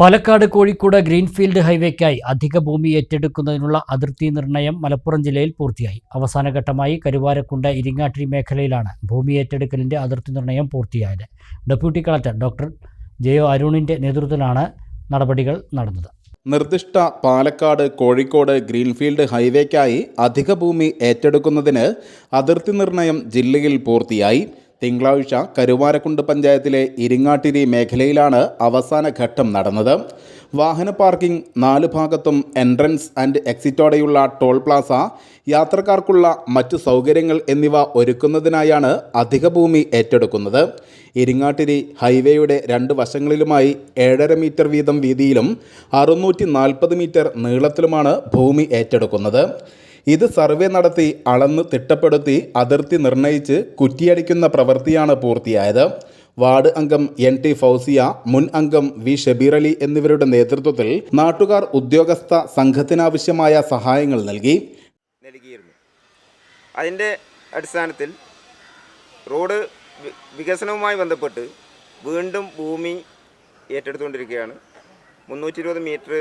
Palakkad Kozhikode greenfield ഹൈവേക്കായി അധിക ഭൂമി ഏറ്റെടുക്കുന്നതിനുള്ള അതിർത്തി നിർണയം മലപ്പുറം ജില്ലയിൽ പൂർത്തിയായി. അവസാനഘട്ടമായി കരുവാരക്കുണ്ട് ഇരിങ്ങാട്ടിരി മേഖലയിലാണ് ഭൂമി ഏറ്റെടുക്കലിന്റെ അതിർത്തി നിർണയം പൂർത്തിയായത്. Deputy collector doctor J O അരുണിന്റെ നേതൃത്വത്തിലാണ് നടപടികൾ നടന്നത്. നിർദ്ദിഷ്ട പാലക്കാട് കോഴിക്കോട് ഗ്രീൻഫീൽഡ് ഹൈവേക്കായി അധിക ഭൂമി ഏറ്റെടുക്കുന്നതിന് അതിർത്തി നിർണയം ജില്ലയിൽ പൂർത്തിയായി. തിങ്കളാഴ്ച കരുവാരക്കുണ്ട് പഞ്ചായത്തിലെ ഇരിങ്ങാട്ടിരി മേഖലയിലാണ് അവസാന ഘട്ടം നടന്നത്. വാഹന പാർക്കിംഗ് നാല് ഭാഗത്തും എൻട്രൻസ് ആൻഡ് എക്സിറ്റോടെയുള്ള ടോൾ പ്ലാസ യാത്രക്കാർക്കുള്ള മറ്റു സൗകര്യങ്ങൾ എന്നിവ ഒരുക്കുന്നതിനായാണ് അധിക ഭൂമി ഏറ്റെടുക്കുന്നത്. ഇരിങ്ങാട്ടിരി ഹൈവേയുടെ രണ്ട് വശങ്ങളിലുമായി ഏഴര മീറ്റർ വീതം വീതിയിലും അറുന്നൂറ്റി മീറ്റർ നീളത്തിലുമാണ് ഭൂമി ഏറ്റെടുക്കുന്നത്. ഇത് സർവേ നടത്തി അളന്ന് തിട്ടപ്പെടുത്തി അതിർത്തി നിർണയിച്ച് കുറ്റിയടിക്കുന്ന പ്രവൃത്തിയാണ് പൂർത്തിയായത്. വാർഡ് അംഗം എൻ ടി ഫൗസിയ മുൻ അംഗം വി ഷബീർ അലി എന്നിവരുടെ നേതൃത്വത്തിൽ നാട്ടുകാർ ഉദ്യോഗസ്ഥ സംഘത്തിനാവശ്യമായ സഹായങ്ങൾ നൽകി. നൽകിയിരുന്നു. അതിന്റെ അടിസ്ഥാനത്തിൽ റോഡ് വികസനവുമായി ബന്ധപ്പെട്ട് വീണ്ടും ഭൂമി ഏറ്റെടുത്തുകൊണ്ടിരിക്കുകയാണ്. മുന്നൂറ്റി ഇരുപത് മീറ്റർ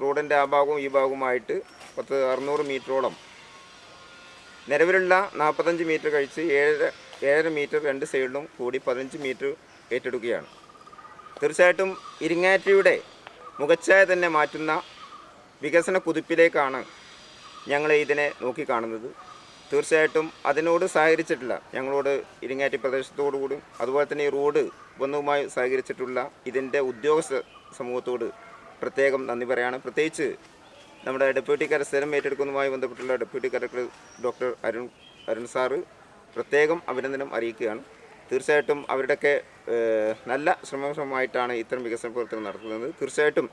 റോഡിന്റെ ആ ഭാഗവും ഈ ഭാഗവുമായിട്ട് പത്ത് അറുന്നൂറ് മീറ്ററോളം നിലവിലുള്ള നാൽപ്പത്തഞ്ച് മീറ്റർ കഴിച്ച് ഏഴര ഏഴര മീറ്റർ രണ്ട് സൈഡിലും കൂടി പതിനഞ്ച് മീറ്റർ ഏറ്റെടുക്കുകയാണ്. തീർച്ചയായിട്ടും ഇരിങ്ങാറ്റിയുടെ മുഖച്ഛായ തന്നെ മാറ്റുന്ന വികസന കുതിപ്പിലേക്കാണ് ഞങ്ങൾ ഇതിനെ നോക്കിക്കാണുന്നത്. തീർച്ചയായിട്ടും അതിനോട് സഹകരിച്ചിട്ടില്ല ഞങ്ങളോട് ഇരിങ്ങാറ്റി പ്രദേശത്തോടുകൂടും അതുപോലെ തന്നെ ഈ റോഡ് ബന്ധവുമായി സഹകരിച്ചിട്ടുള്ള ഇതിന്റെ ഉദ്യോഗസ്ഥ സമൂഹത്തോട് പ്രത്യേകം നന്ദി പറയാണ്. പ്രത്യേകിച്ച് നമ്മുടെ ഡെപ്യൂട്ടി കരസ്ഥലം ഏറ്റെടുക്കുന്നതുമായി ബന്ധപ്പെട്ടുള്ള deputy collector doctor Arun Arun sir പ്രത്യേകം അഭിനന്ദനം അറിയിക്കുകയാണ്. തീർച്ചയായിട്ടും അവരുടെയൊക്കെ നല്ല ശ്രമമായിട്ടാണ് ഇത്തരം വികസന പ്രവർത്തനം നടത്തുന്നത്. തീർച്ചയായിട്ടും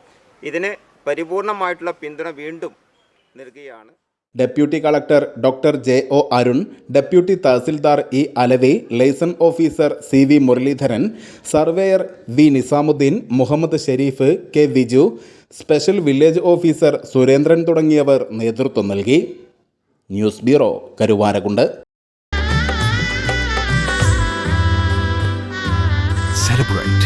ഇതിന് പരിപൂർണമായിട്ടുള്ള പിന്തുണ വീണ്ടും നൽകുകയാണ്. Deputy collector doctor J O Arun deputy tahsildar E Alavi liaison officer C V Muraleedharan surveyor V Nizamuddin Muhammad Sharif K Viju special village officer Surendran തുടങ്ങിയവർ നേതൃത്വം നൽകി. News bureau Karuvarakundu. Celebrate.